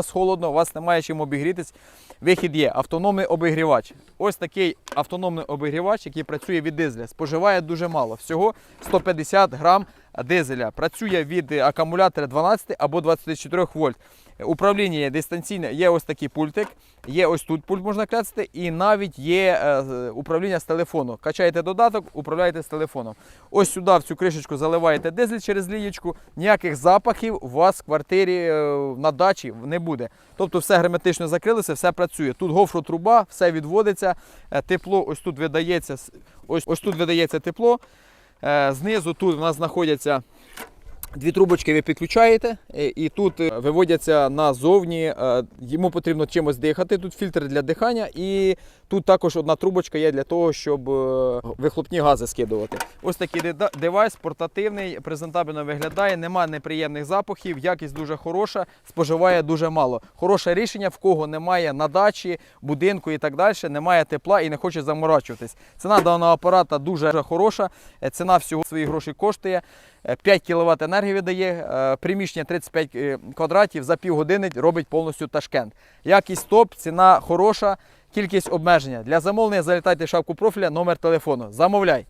вас холодно, у вас немає чим обігрітись. Вихід є автономний обігрівач. Ось такий автономний обігрівач, який працює від дизеля. Споживає дуже мало. Всього 150 грам дизеля. Працює від акумулятора 12 або 24 вольт. Управління дистанційне, є ось такий пультик, є ось тут пульт можна кляцати, і навіть є е, управління з телефону. Качаєте додаток, управляєте з телефоном. Ось сюди в цю кришечку заливаєте дизель через лієчку, ніяких запахів у вас в квартирі е, на дачі не буде. Тобто все герметично закрилося, все працює. Тут гофротруба, все відводиться, е, тепло ось тут видається, ось, ось тут видається тепло. Е, Знизу тут у нас знаходяться Дві трубочки ви підключаєте, е, і тут е, виводяться назовні. е, Йому потрібно чимось дихати. Тут фільтр для дихання, і тут також одна трубочка є для того, щоб вихлопні гази скидувати. Ось такий девайс, портативний, презентабельно виглядає, немає неприємних запахів, якість дуже хороша, споживає дуже мало. Хороше рішення, в кого немає на дачі, будинку і так далі, немає тепла і не хоче заморачуватись. Ціна даного апарата дуже хороша. Ціна всього своїх грошей коштує. Е, 5 кВт енергії видає, е, приміщення 35 е, квадратів за півгодини робить повністю Ташкент. Якість топ, ціна хороша, кількість обмеження. Для замовлення залітайте в шапку профіля, номер телефону. Замовляй.